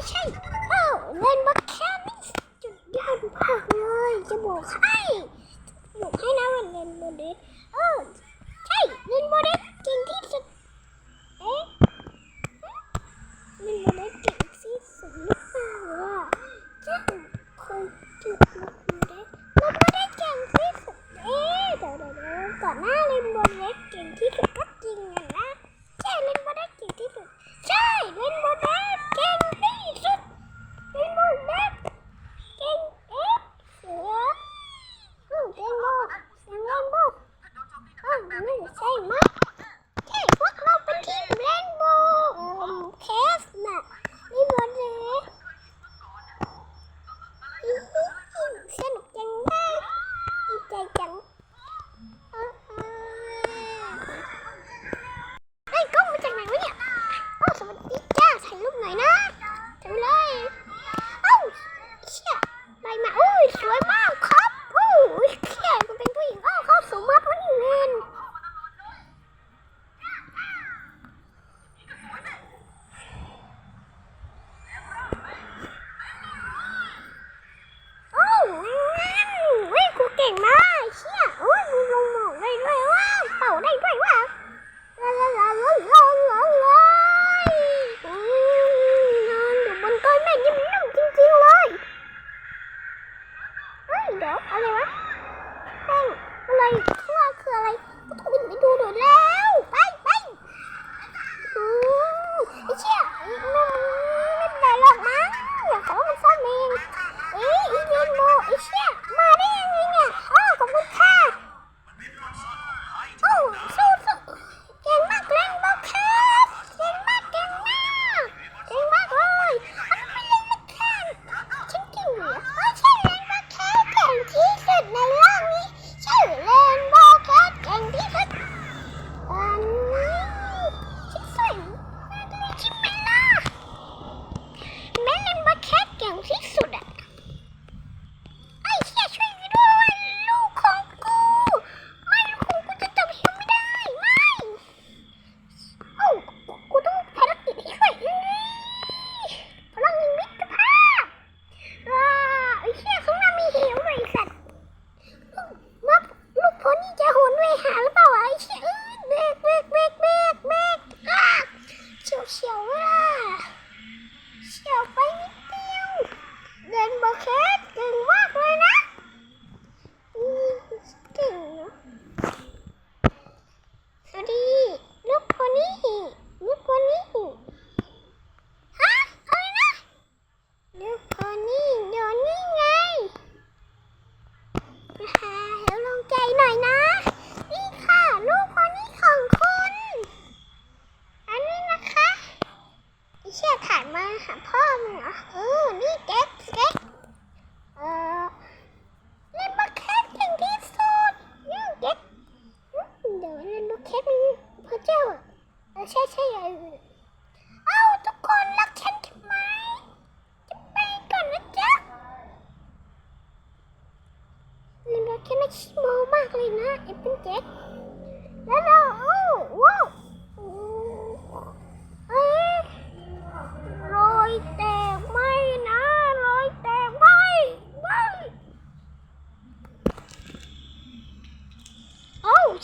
ไม่ใช่ว้าเล่นบัคแคมนี่จุดยอดมากเลยจะบอกให้บอกให้นะวันเล่นโมเดลเออใช่เล่นโมเดลเก่งที่สุดเอ๊ะเล่นโมเดลเก่งที่สุดหรือเปล่าอะจ้าคนจุดโมเดลโมเดลเก่งที่สุดเอ๊ะเดี๋ยวเดี๋ยวก่อนหน้าเล่นโมเดลเก่งที่สุด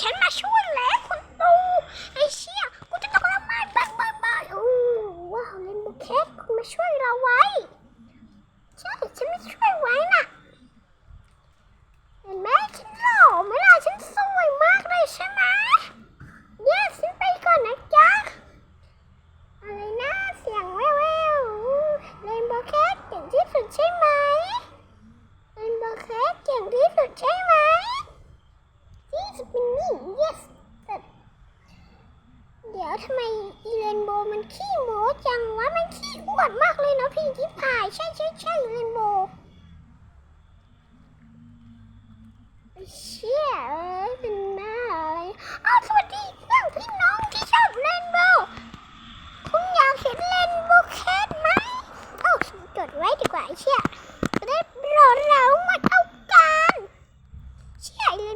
ฉันมาช่วยแล้วคุณตูไอ้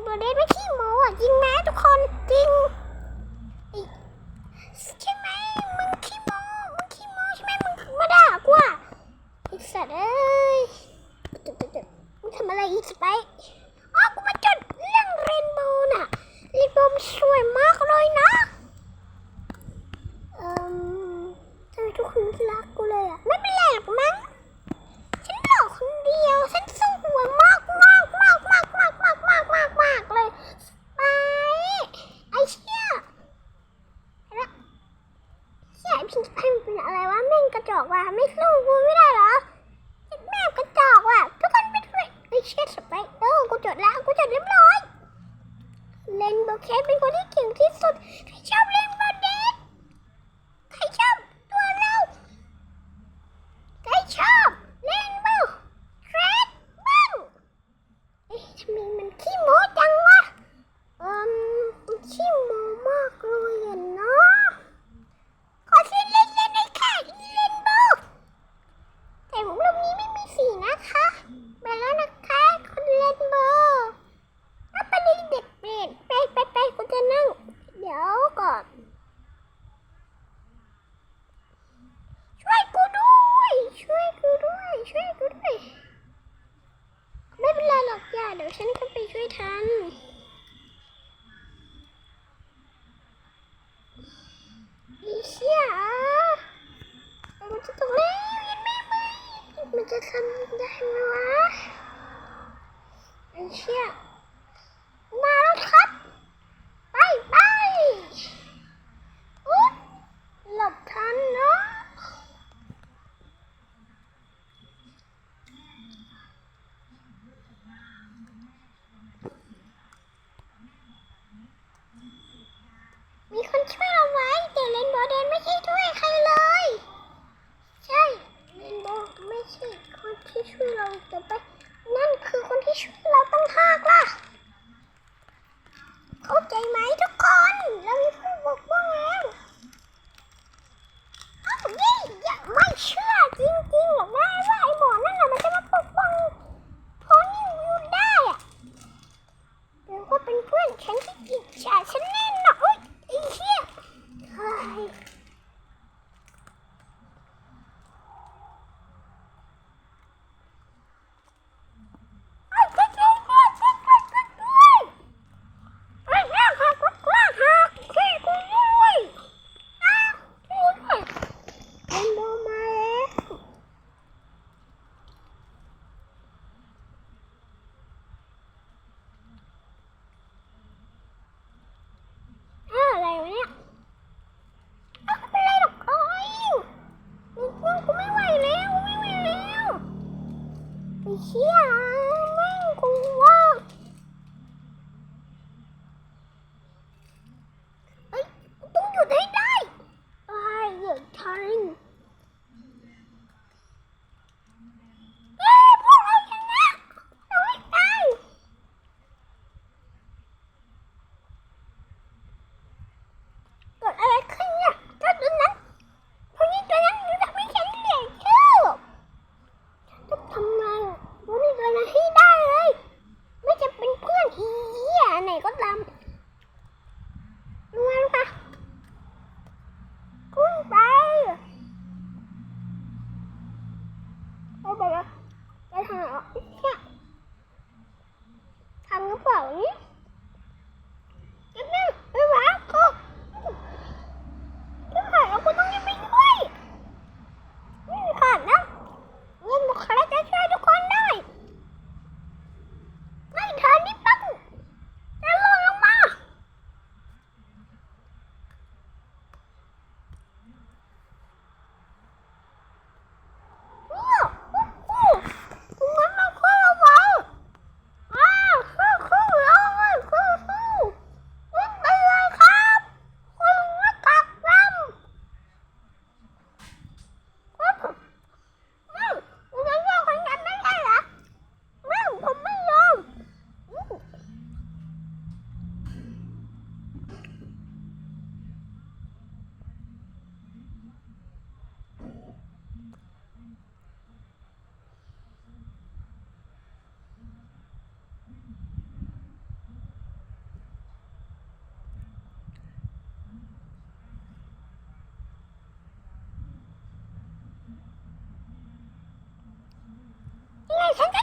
โมเดสไม่ขี้โมอะจริงไหมทุกคนจริงใช่ไหมมึงขี้โมมึงขี้โมใช่ไหมมึงมาด่ากูอะไอสัตว์เอ้ยมึงทำอะไรอีกไปอ๋อกูมาจดเรื่องเรนโบว์น่ะเรนโบว์มันสวยมากเลยนะ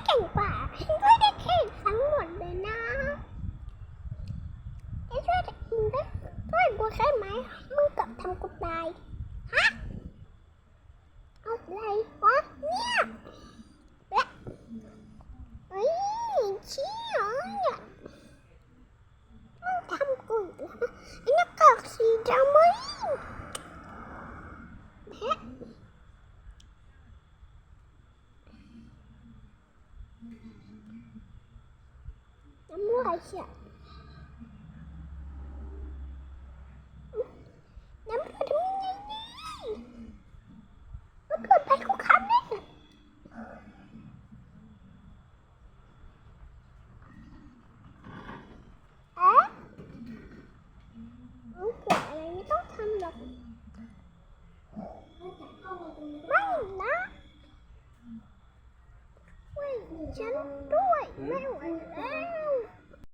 เก่งกว่าฉันด้วยเด็ ช่วยฉัน